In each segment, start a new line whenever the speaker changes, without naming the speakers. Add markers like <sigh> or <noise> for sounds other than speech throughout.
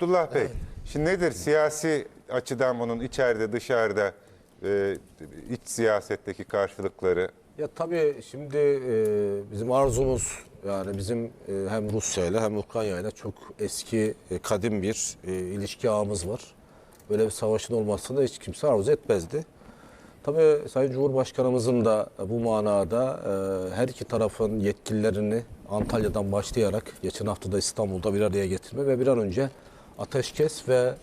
Abdullah Bey, şimdi nedir siyasi açıdan bunun içeride dışarıda e, iç siyasetteki karşılıkları?
Ya tabii şimdi e, bizim arzumuz yani bizim e, hem Rusya ile hem Ukrayna ile çok eski e, kadim bir e, ilişki ağımız var. Böyle bir savaşın olmasını hiç kimse arzu etmezdi. Tabii Sayın Cumhurbaşkanımızın da bu manada e, her iki tarafın yetkililerini Antalya'dan başlayarak geçen hafta da İstanbul'da bir araya getirme ve bir an önce ateşkes ve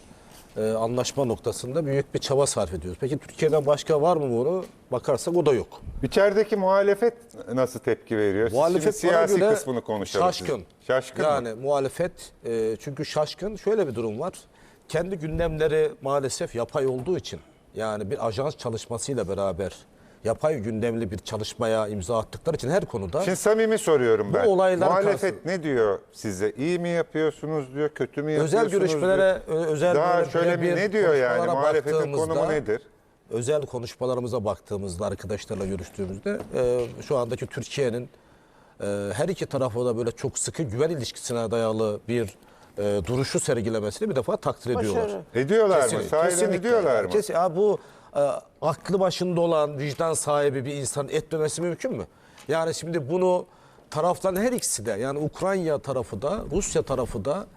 e, anlaşma noktasında büyük bir çaba sarf ediyoruz. Peki Türkiye'den başka var mı bunu? Bakarsak o da yok.
İçerideki muhalefet nasıl tepki veriyor?
Muhalefet
Şimdi siyasi
göre
kısmını konuşalım.
Şaşkın.
siz. Şaşkın mı?
Yani muhalefet e, çünkü şaşkın şöyle bir durum var. Kendi gündemleri maalesef yapay olduğu için yani bir ajans çalışmasıyla beraber yapay gündemli bir çalışmaya imza attıkları için her konuda
Şimdi samimi soruyorum ben.
olaylar
Muhalefet
karşı-
ne diyor size? İyi mi yapıyorsunuz diyor, kötü mü
özel
yapıyorsunuz
görüşmelere
diyor.
özel
Daha
böyle
şöyle bir ne diyor yani? Muhalefetin konumu nedir?
özel konuşmalarımıza baktığımızda arkadaşlarla görüştüğümüzde e, şu andaki Türkiye'nin e, her iki tarafı da böyle çok sıkı güven ilişkisine dayalı bir e, duruşu sergilemesini bir defa takdir ediyorlar.
Başarı.
Ediyorlar mı?
Kesinlikle,
Sahiden
kesinlikle.
ediyorlar mı?
Kesin, ya bu aklı başında olan vicdan sahibi bir insan etmemesi mümkün mü? Yani şimdi bunu taraftan her ikisi de yani Ukrayna tarafı da Rusya tarafı da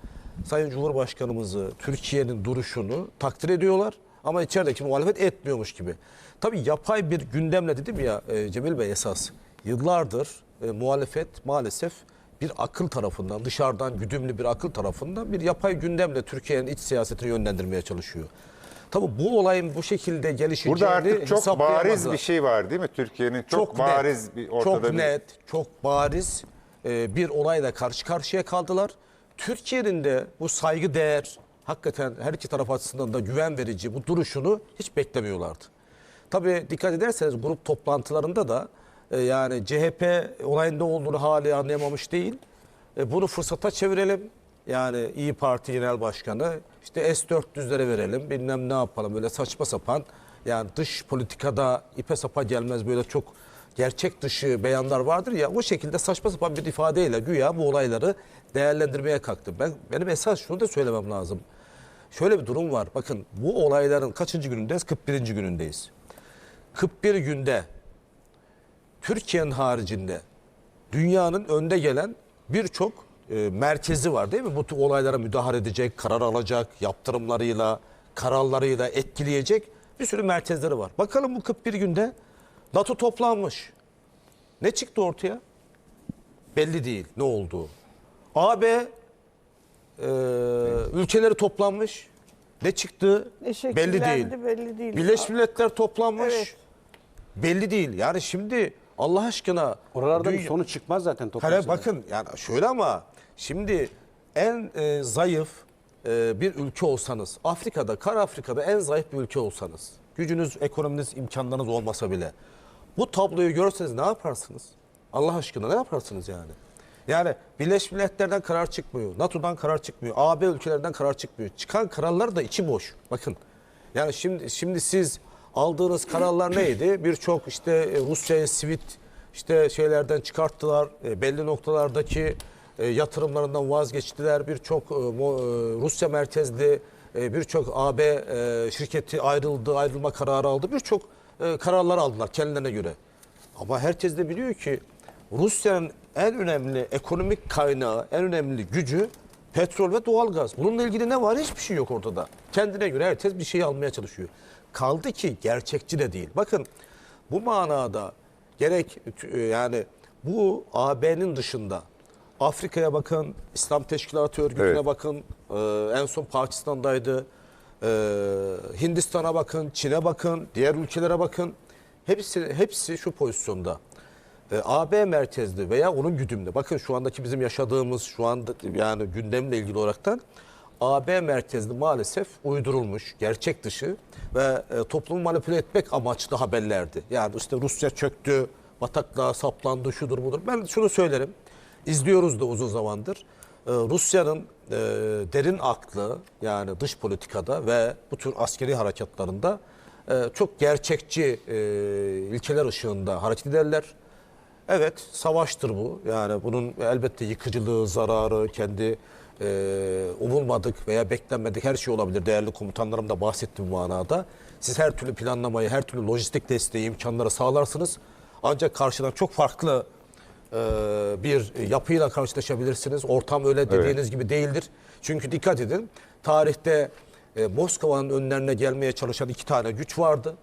Sayın Cumhurbaşkanımızı Türkiye'nin duruşunu takdir ediyorlar ama içerideki muhalefet etmiyormuş gibi. Tabii yapay bir gündemle dedim ya e, Cemil Bey esas yıllardır e, muhalefet maalesef bir akıl tarafından dışarıdan güdümlü bir akıl tarafından bir yapay gündemle Türkiye'nin iç siyasetini yönlendirmeye çalışıyor. Tabii bu olayın bu şekilde gelişeceğini
Burada artık çok bariz bir şey var değil mi? Türkiye'nin çok, bariz
net,
bir ortada
çok
bir...
net, çok bariz e, bir olayla karşı karşıya kaldılar. Türkiye'nin de bu saygı değer, hakikaten her iki taraf açısından da güven verici bu duruşunu hiç beklemiyorlardı. Tabii dikkat ederseniz grup toplantılarında da e, yani CHP olayında olduğunu hali anlayamamış değil. E, bunu fırsata çevirelim. Yani İyi Parti Genel Başkanı işte S-400'lere verelim bilmem ne yapalım böyle saçma sapan yani dış politikada ipe sapa gelmez böyle çok gerçek dışı beyanlar vardır ya o şekilde saçma sapan bir ifadeyle güya bu olayları değerlendirmeye kalktım. Ben benim esas şunu da söylemem lazım. Şöyle bir durum var. Bakın bu olayların kaçıncı günündeyiz? 41. günündeyiz. 41 günde Türkiye'nin haricinde dünyanın önde gelen birçok e, merkezi var değil mi? Bu olaylara müdahale edecek, karar alacak, yaptırımlarıyla, kararlarıyla etkileyecek bir sürü merkezleri var. Bakalım bu 41 günde NATO toplanmış. Ne çıktı ortaya? Belli değil ne olduğu. AB e, ülkeleri toplanmış. Ne çıktı?
Ne
belli değil.
belli değil.
Birleşmiş Milletler toplanmış.
Evet.
Belli değil. Yani şimdi Allah aşkına
Oralarda bir
dünya-
sonuç çıkmaz zaten
Hele
toplantısında.
bakın yani şöyle ama şimdi en e, zayıf e, bir ülke olsanız, Afrika'da, Kara Afrika'da en zayıf bir ülke olsanız, gücünüz, ekonominiz, imkanlarınız olmasa bile bu tabloyu görseniz ne yaparsınız? Allah aşkına ne yaparsınız yani? Yani Birleşmiş Milletler'den karar çıkmıyor, NATO'dan karar çıkmıyor, AB ülkelerinden karar çıkmıyor. Çıkan kararlar da içi boş. Bakın. Yani şimdi şimdi siz aldığınız kararlar neydi? Birçok işte e, Rusya'ya sivit işte şeylerden çıkarttılar. E, belli noktalardaki e, yatırımlarından vazgeçtiler. Birçok Rusya merkezli birçok AB şirketi ayrıldı, ayrılma kararı aldı. Birçok kararlar aldılar kendilerine göre. Ama herkes de biliyor ki Rusya'nın en önemli ekonomik kaynağı, en önemli gücü petrol ve doğalgaz. Bununla ilgili ne var? Hiçbir şey yok ortada. Kendine göre herkes bir şey almaya çalışıyor. Kaldı ki gerçekçi de değil. Bakın bu manada gerek e, yani bu AB'nin dışında Afrika'ya bakın, İslam Teşkilatı Örgütü'ne
Evet.
bakın, e, en son Pakistan'daydı. E, Hindistan'a bakın, Çin'e bakın, diğer ülkelere bakın. Hepsi hepsi şu pozisyonda. E, AB merkezli veya onun güdümlü. Bakın şu andaki bizim yaşadığımız şu anda yani gündemle ilgili olaraktan AB merkezli maalesef uydurulmuş, gerçek dışı ve e, toplumu manipüle etmek amaçlı haberlerdi. Yani işte Rusya çöktü, bataklığa saplandı, şudur budur. Ben şunu söylerim, izliyoruz da uzun zamandır. E, Rusya'nın e, derin aklı yani dış politikada ve bu tür askeri harekatlarında e, çok gerçekçi e, ilkeler ışığında hareket ederler. Evet savaştır bu. Yani bunun elbette yıkıcılığı, zararı, kendi e, umulmadık veya beklenmedik her şey olabilir. Değerli komutanlarım da bahsetti bu manada. Siz her türlü planlamayı, her türlü lojistik desteği, imkanları sağlarsınız. Ancak karşıdan çok farklı e, bir yapıyla karşılaşabilirsiniz. Ortam öyle dediğiniz gibi değildir. Çünkü dikkat edin, tarihte e, Moskova'nın önlerine gelmeye çalışan iki tane güç vardı.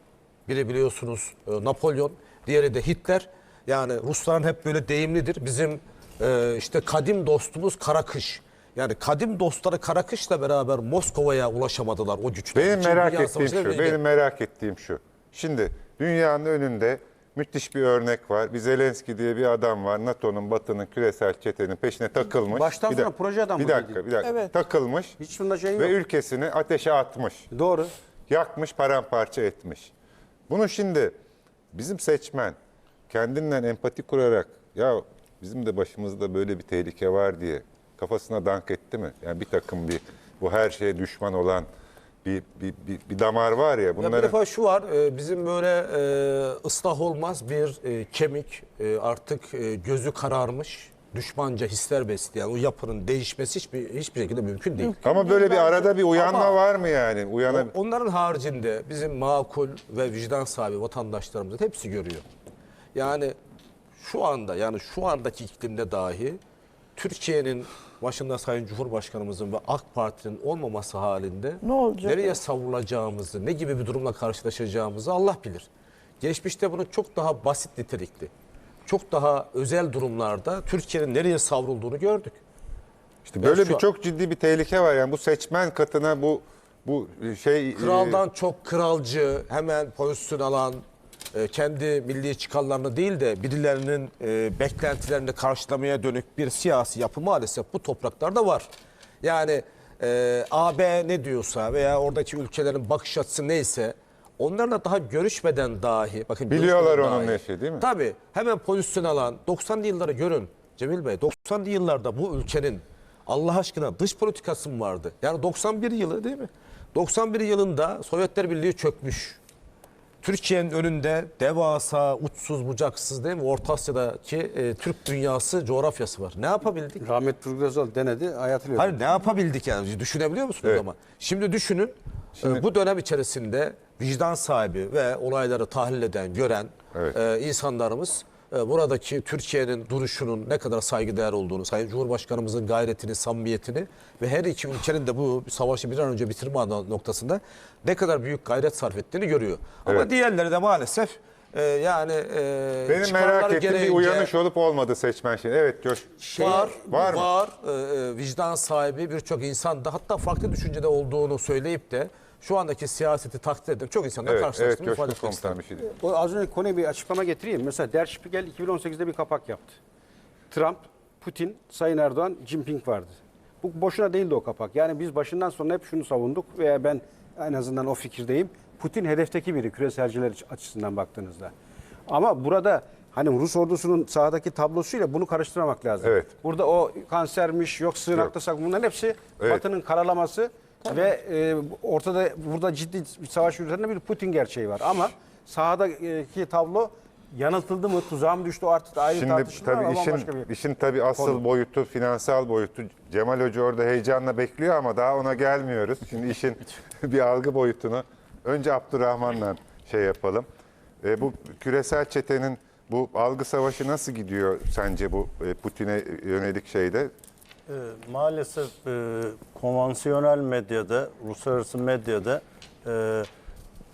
Biri biliyorsunuz e, Napolyon, diğeri de Hitler. Yani Rusların hep böyle deyimlidir. Bizim e, işte kadim dostumuz Karakış. Yani kadim dostları Karakış'la beraber Moskova'ya ulaşamadılar o güçler.
Benim
İkinci
merak
Dünya
ettiğim şu, benim merak ettiğim şu. Şimdi dünyanın önünde müthiş bir örnek var. Bir Zelenski diye bir adam var. NATO'nun, Batı'nın, küresel çetenin peşine takılmış.
Baştan
Bir
sona
dak-
proje adamı
Bir dakika,
dedi.
bir dakika.
Evet.
Takılmış
Hiç bunda şey
ve
yok.
ülkesini ateşe atmış.
Doğru.
Yakmış, paramparça etmiş. Bunu şimdi bizim seçmen kendinden empati kurarak ya bizim de başımızda böyle bir tehlike var diye kafasına dank etti mi? Yani bir takım bir bu her şeye düşman olan bir bir, bir, bir damar var ya
Ya bir
bunların
defa şu var, e, bizim böyle e, ıslah olmaz bir e, kemik artık gözü kararmış, düşmanca hisler besleyen o yapının değişmesi hiçbir hiçbir şekilde mümkün değil.
Ama böyle bir arada bir uyanma
Ama-
var mı yani? Uyana
Onların haricinde bizim makul ve vicdan sahibi vatandaşlarımızın hepsi görüyor. Yani şu anda yani şu andaki iklimde dahi Türkiye'nin başında Sayın Cumhurbaşkanımızın ve AK Parti'nin olmaması halinde
Ne olacak?
nereye savrulacağımızı, ne gibi bir durumla karşılaşacağımızı Allah bilir. Geçmişte bunu çok daha basit nitelikli, çok daha özel durumlarda Türkiye'nin nereye savrulduğunu gördük.
işte böyle bir
an-
çok ciddi bir tehlike var yani bu seçmen katına bu bu şey
Kraldan çok kralcı, hemen pozisyon alan, e, kendi milli çıkarlarını değil de birilerinin e, beklentilerini karşılamaya dönük bir siyasi yapı maalesef bu topraklarda var. Yani e, AB ne diyorsa veya oradaki ülkelerin bakış açısı neyse onlarla daha görüşmeden dahi bakın
Biliyorlar onun
dahi-
ne şey, değil mi?
Tabii hemen pozisyon alan 90'lı yılları görün Cemil Bey 90'lı yıllarda bu ülkenin Allah aşkına dış politikası mı vardı? Yani 91 yılı değil mi? 91 yılında Sovyetler Birliği çökmüş. Türkiye'nin önünde devasa, uçsuz bucaksız değil mi? Orta Asya'daki e, Türk dünyası coğrafyası var. Ne yapabildik?
Rahmet Turgut Özal denedi, hayatını.
Hayır ne yapabildik yani? Düşünebiliyor musunuz
Evet.
ama? Şimdi düşünün. e, bu dönem içerisinde vicdan sahibi ve olayları tahlil eden, gören
Evet.
e, insanlarımız buradaki Türkiye'nin duruşunun ne kadar saygıdeğer olduğunu, Sayın Cumhurbaşkanımızın gayretini, samimiyetini ve her iki ülkenin de bu savaşı bir an önce bitirme noktasında ne kadar büyük gayret sarf ettiğini görüyor. Ama
Evet.
diğerleri de maalesef e, yani e,
benim merak ettiğim bir uyanış olup olmadı seçmen şey. Evet Coş.
var,
var mı?
var. Ee, e, vicdan sahibi birçok insan da hatta farklı düşüncede olduğunu söyleyip de şu andaki siyaseti takdir eden çok insanla
Evet, evet
karşılaştığımı
Coşkun
ifade etmek
şey.
O az önce konuya bir açıklama getireyim. Mesela Der Spiegel 2018'de bir kapak yaptı. Trump, Putin, Sayın Erdoğan, Jinping vardı. Bu boşuna değildi o kapak. Yani biz başından sonra hep şunu savunduk veya ben en azından o fikirdeyim. Putin hedefteki biri küreselciler açısından baktığınızda. Ama burada hani Rus ordusunun sahadaki tablosuyla bunu karıştırmamak lazım.
Evet.
Burada o kansermiş, yok sığınakta
Yok.
saklı bunların hepsi
Evet.
Batı'nın karalaması ve e, ortada burada ciddi bir savaş üzerinde bir Putin gerçeği var. Ama sahadaki tablo yanıltıldı mı, tuzağa mı düştü o artık ayrı
Şimdi
tartışılır
tabii
ama
işin
bambaşka bir
işin tabii asıl
konu.
boyutu finansal boyutu. Cemal Hoca orada heyecanla bekliyor ama daha ona gelmiyoruz. Şimdi işin <laughs> bir algı boyutunu önce Abdurrahman'la şey yapalım. E, bu küresel çetenin bu algı savaşı nasıl gidiyor sence bu e, Putin'e yönelik şeyde?
Ee, maalesef e, konvansiyonel medyada, uluslararası medyada e,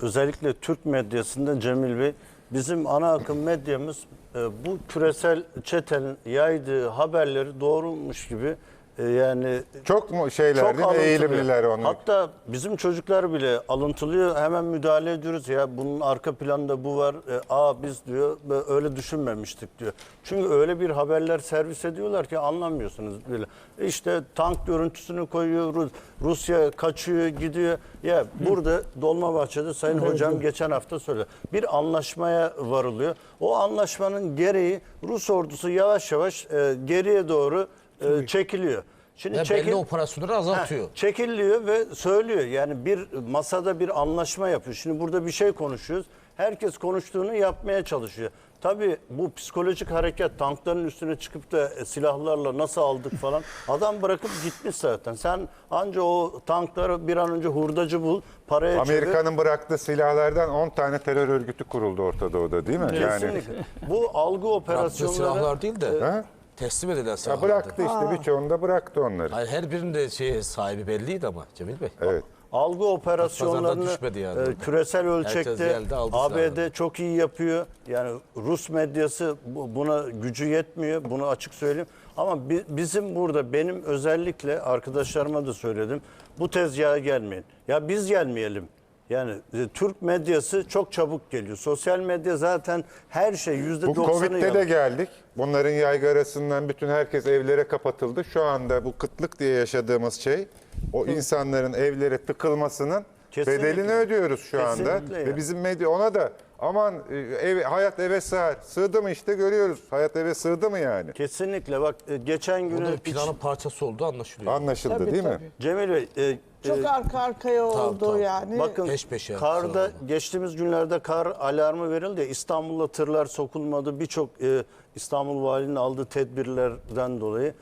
özellikle Türk medyasında Cemil Bey bizim ana akım medyamız e, bu küresel çetenin yaydığı haberleri doğrulmuş gibi e, yani
Çok mu şeyler
çok
değil mi?
alıntılıyor.
Eğilimliler onu.
Hatta bizim çocuklar bile alıntılıyor. Hemen müdahale ediyoruz. Ya bunun arka planda bu var. E, Aa biz diyor "böyle öyle düşünmemiştik diyor. Çünkü öyle bir haberler servis ediyorlar ki anlamıyorsunuz bile. İşte tank görüntüsünü koyuyor. Rus- Rusya kaçıyor, gidiyor. Ya burada Dolmabahçe'de Sayın Hocam geçen hafta söyledi. Bir anlaşmaya varılıyor. O anlaşmanın gereği Rus ordusu yavaş yavaş e, geriye doğru e, çekiliyor. Şimdi
Ve
çekil-
belli operasyonları azaltıyor.
Ha, çekiliyor ve söylüyor. Yani bir masada bir anlaşma yapıyor. Şimdi burada bir şey konuşuyoruz. Herkes konuştuğunu yapmaya çalışıyor. Tabii bu psikolojik hareket tankların üstüne çıkıp da e, silahlarla nasıl aldık falan adam bırakıp gitmiş zaten. Sen anca o tankları bir an önce hurdacı bul, paraya çevir.
Amerika'nın bıraktığı silahlardan 10 tane terör örgütü kuruldu Orta Doğu'da değil mi? Yani
Kesinlikle. Bu algı
Bıraktığı
operasyonları
silahlar değil de
Ha?
Teslim edilen
ya bıraktı işte birçoğunu da bıraktı onları.
Hayır, her birinde şey sahibi belliydi ama Cemil Bey.
Evet.
algı operasyonlarını
düşmedi yani
e, küresel ölçekte
geldi, aldı
ABD
silahları.
çok iyi yapıyor. Yani Rus medyası bu- buna gücü yetmiyor. Bunu açık söyleyeyim. Ama bi- bizim burada benim özellikle arkadaşlarıma da söyledim. Bu tezgaha gelmeyin. Ya biz gelmeyelim. Yani e, Türk medyası çok çabuk geliyor. Sosyal medya zaten her şey yüzde
Bu Covid'de de geldik. Bunların yaygarasından bütün herkes evlere kapatıldı. Şu anda bu kıtlık diye yaşadığımız şey o insanların evlere tıkılmasının
Kesinlikle.
bedelini ödüyoruz şu anda.
Kesinlikle ya.
Ve bizim medya ona da aman e, ev, hayat eve sığar. Sığdı mı işte görüyoruz. Hayat eve sığdı mı yani?
Kesinlikle bak e, geçen
O
günü
da
hiç-
planın parçası olduğu anlaşılıyor.
Anlaşıldı
Tabii,
değil mi?
tabii.
Cemil Bey e,
Çok
e,
arka arkaya oldu
tamam.
yani.
Bakın
Peş peşe
karda
sıralama.
geçtiğimiz günlerde kar alarmı verildi. ya, İstanbul'da tırlar sokulmadı. Birçok e, İstanbul Valinin aldığı tedbirlerden dolayı.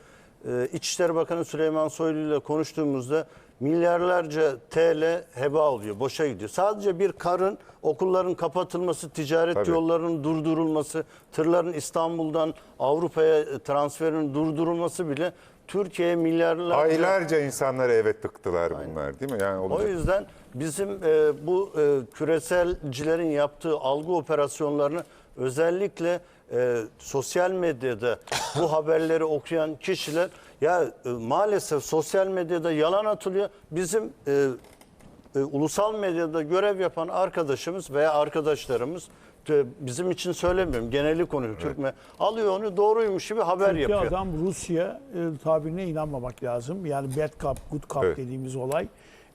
E, İçişleri Bakanı Süleyman Soylu ile konuştuğumuzda milyarlarca TL heba oluyor, boşa gidiyor. Sadece bir karın okulların kapatılması, ticaret
Tabii.
yollarının durdurulması, tırların İstanbul'dan Avrupa'ya transferinin durdurulması bile Türkiye'ye milyarlarca
Aylarca insanları eve tıktılar bunlar değil mi? Yani
o
olacak.
yüzden bizim e, bu e, küreselcilerin yaptığı algı operasyonlarını özellikle e, sosyal medyada bu haberleri okuyan kişiler ya e, maalesef sosyal medyada yalan atılıyor. Bizim e, e, ulusal medyada görev yapan arkadaşımız veya arkadaşlarımız e, bizim için söylemiyorum geneli konuyu Türk me- alıyor onu doğruymuş gibi haber
Türkiye
yapıyor.
adam Rusya e, tabirine inanmamak lazım. Yani bad cop, good cop
Evet.
dediğimiz olay.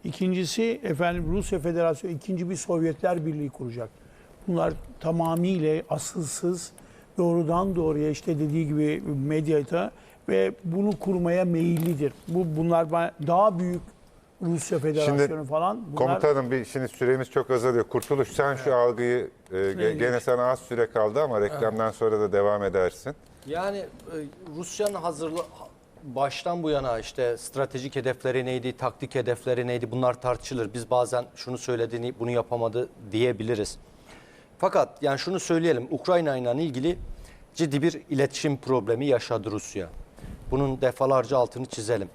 İkincisi efendim Rusya Federasyonu ikinci bir Sovyetler Birliği kuracak. Bunlar tamamıyla asılsız doğrudan doğruya işte dediği gibi medyada ve bunu kurmaya meyillidir. Bu bunlar daha büyük Rusya Federasyonu falan. Bunlar,
Komutanım bir şimdi süremiz çok azalıyor. Kurtuluş sen şu algıyı e, ge- gene sana az süre kaldı ama reklamdan sonra da devam edersin.
Yani e, Rusya'nın hazırlı baştan bu yana işte stratejik hedefleri neydi, taktik hedefleri neydi bunlar tartışılır. Biz bazen şunu söylediğini bunu yapamadı diyebiliriz. Fakat yani şunu söyleyelim Ukrayna ile ilgili ciddi bir iletişim problemi yaşadı Rusya. Bunun defalarca altını çizelim.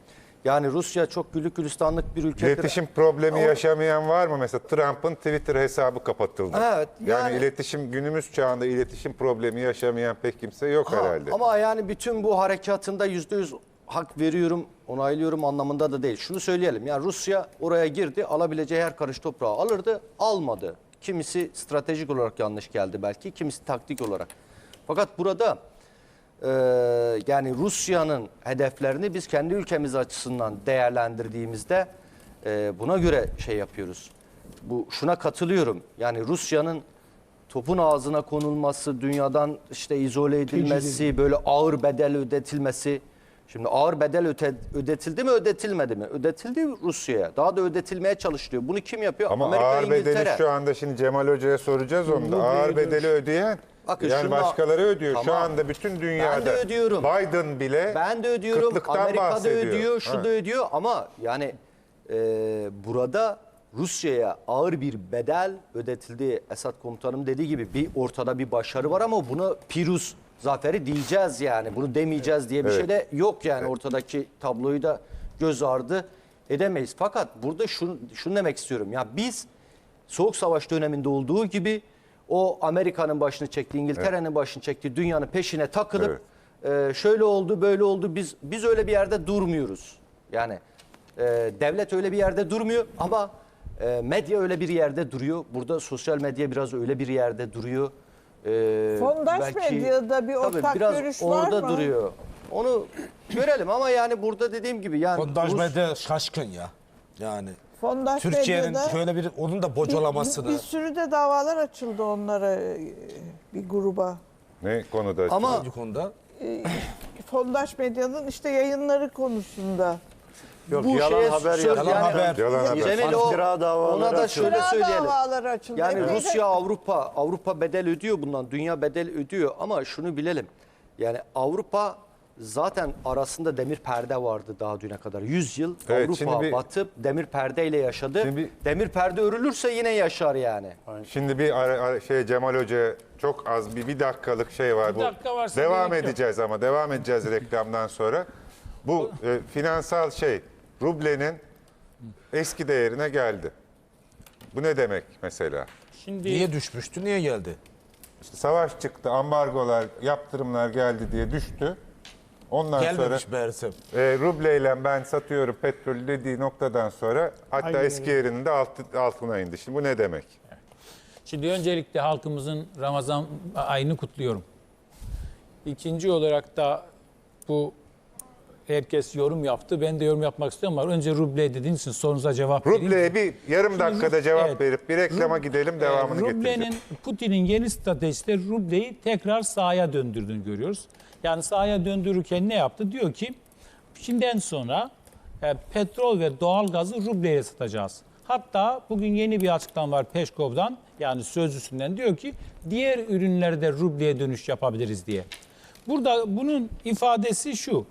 Yani Rusya çok güllük gülistanlık bir ülkedir.
İletişim problemi
Ama-
yaşamayan var mı? Mesela Trump'ın Twitter hesabı kapatıldı.
Evet,
yani,
yani-
iletişim günümüz çağında iletişim problemi yaşamayan pek kimse yok
Ha,
herhalde.
Ama yani bütün bu harekatında yüzde yüz hak veriyorum, onaylıyorum anlamında da değil. Şunu söyleyelim yani Rusya oraya girdi, alabileceği her karış toprağı alırdı, almadı. Kimisi stratejik olarak yanlış geldi belki, kimisi taktik olarak. Fakat burada e, yani Rusya'nın hedeflerini biz kendi ülkemiz açısından değerlendirdiğimizde e, buna göre şey yapıyoruz. Bu şuna katılıyorum. Yani Rusya'nın topun ağzına konulması, dünyadan işte izole edilmesi, böyle ağır bedel ödetilmesi. Şimdi ağır bedel öte, ödetildi mi, ödetilmedi mi? Ödetildi Rusya'ya. Daha da ödetilmeye çalışılıyor. Bunu kim yapıyor?
Ama
Amerika,
ağır bedeli
İngiltere.
şu anda şimdi Cemal Hoca'ya soracağız onu da. Ağır bedeli ödeyen
Bakın
yani
şunu-
başkaları ödüyor. Şu
Tamam.
anda bütün dünyada
Ben de ödüyorum.
Biden bile
Ben de ödüyorum.
kıtlıktan
Amerika da
bahsediyor.
ödüyor, şu
Ha.
da ödüyor ama yani e, burada Rusya'ya ağır bir bedel ödetildi. Esad komutanım dediği gibi bir ortada bir başarı var ama buna Pirus zaferi diyeceğiz yani. Bunu demeyeceğiz diye bir
Evet.
şey de yok yani ortadaki tabloyu da göz ardı edemeyiz. Fakat burada şunu, şunu demek istiyorum. Ya biz Soğuk Savaş döneminde olduğu gibi o Amerika'nın başını çekti, İngiltere'nin başını çekti, dünyanın peşine takılıp e, şöyle oldu, böyle oldu. Biz biz öyle bir yerde durmuyoruz. Yani e, devlet öyle bir yerde durmuyor ama e, medya öyle bir yerde duruyor. Burada sosyal medya biraz öyle bir yerde duruyor. E,
Fondaş medyada bir
Tabii
ortak
biraz
görüş var
orada
mı?
duruyor. Onu görelim ama yani burada dediğim gibi yani
Sondaj
Rus-
medya şaşkın ya. Yani
Fondaş
Türkiye'nin
medyada
şöyle bir onun da bocalamasını.
bir, bir sürü de davalar açıldı onlara e, bir gruba.
Ne konuda?
Ama
bu konuda.
Fondaş medyanın işte yayınları konusunda.
Yok,
bu
yalan
şeye
haber
söz-.
Yalan
yani-
haber.
Yalan haber.
Cemil o,
İftira davaları
ona da
açıldı.
şöyle
Kira
söyleyelim.
davaları açıldı.
Yani
Epey de-
Rusya Avrupa Avrupa bedel ödüyor bundan. Dünya bedel ödüyor ama şunu bilelim. Yani Avrupa zaten arasında demir perde vardı daha düne kadar. 100 yıl
Evet,
Avrupa
şimdi bir-
batıp demir perdeyle yaşadı.
Şimdi bir-
demir perde örülürse yine yaşar yani.
Şimdi bir ara, ara- şey Cemal Hoca çok az bir, bir dakikalık şey var.
Bir
bu.
dakika varsa
devam
gerek yok.
edeceğiz ama devam edeceğiz reklamdan sonra. Bu e, finansal şey rublenin eski değerine geldi. Bu ne demek mesela?
Şimdi
Niye düşmüştü? Niye geldi?
İşte savaş çıktı, ambargolar, yaptırımlar geldi diye düştü. Ondan sonra
Gelmemiş meğerse.
e, rubleyle ben satıyorum petrolü dediği noktadan sonra hatta
Aynen
eski yerinin de altı, altına indi. Şimdi bu ne demek?
Şimdi öncelikle halkımızın Ramazan ayını kutluyorum. İkinci olarak da bu herkes yorum yaptı. Ben de yorum yapmak istiyorum ama önce ruble dediğiniz için sorunuza cevap vereyim.
Rubleye bir yarım dakikada cevap
evet.
verip bir reklama gidelim devamını
Ee,
getireceğiz.
Ruble'nin Putin'in yeni stratejisi rubleyi tekrar sahaya döndürdüğünü görüyoruz. Yani sahaya döndürürken ne yaptı? Diyor ki şimdiden sonra e, petrol ve doğal gazı rubleyle satacağız. Hatta bugün yeni bir açıklama var Peşkov'dan yani sözcüsünden diyor ki diğer ürünlerde rubleye dönüş yapabiliriz diye. Burada bunun ifadesi şu.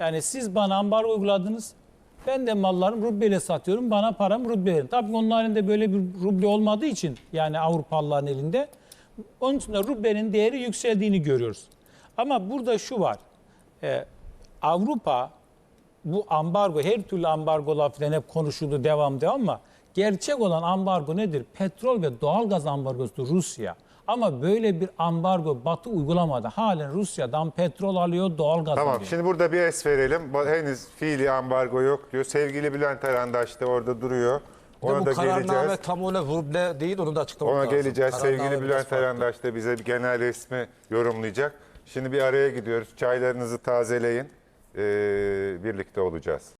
Yani siz bana ambargo uyguladınız. Ben de mallarımı rubleyle satıyorum. Bana param ruble verin. Tabii onların elinde böyle bir ruble olmadığı için yani Avrupalıların elinde. Onun için de rublenin değeri yükseldiğini görüyoruz. Ama burada şu var. Ee, Avrupa bu ambargo her türlü ambargolar falan hep konuşuldu devam ama gerçek olan ambargo nedir? Petrol ve doğalgaz ambargosu Rusya. Ama böyle bir ambargo Batı uygulamadı. Halen Rusya'dan petrol alıyor, doğalgaz
Tamam
alıyor.
şimdi burada bir es verelim. Henüz fiili ambargo yok diyor. Sevgili Bülent Arandaş da orada duruyor. Ona
bu
da
kararname
geleceğiz.
tam öyle ruble değil onu da açıklamak
Ona
lazım.
geleceğiz.
Kararname
Sevgili
biraz
Bülent
farklı.
Arandaş da bize bir genel resmi yorumlayacak. Şimdi bir araya gidiyoruz. Çaylarınızı tazeleyin. Ee, birlikte olacağız.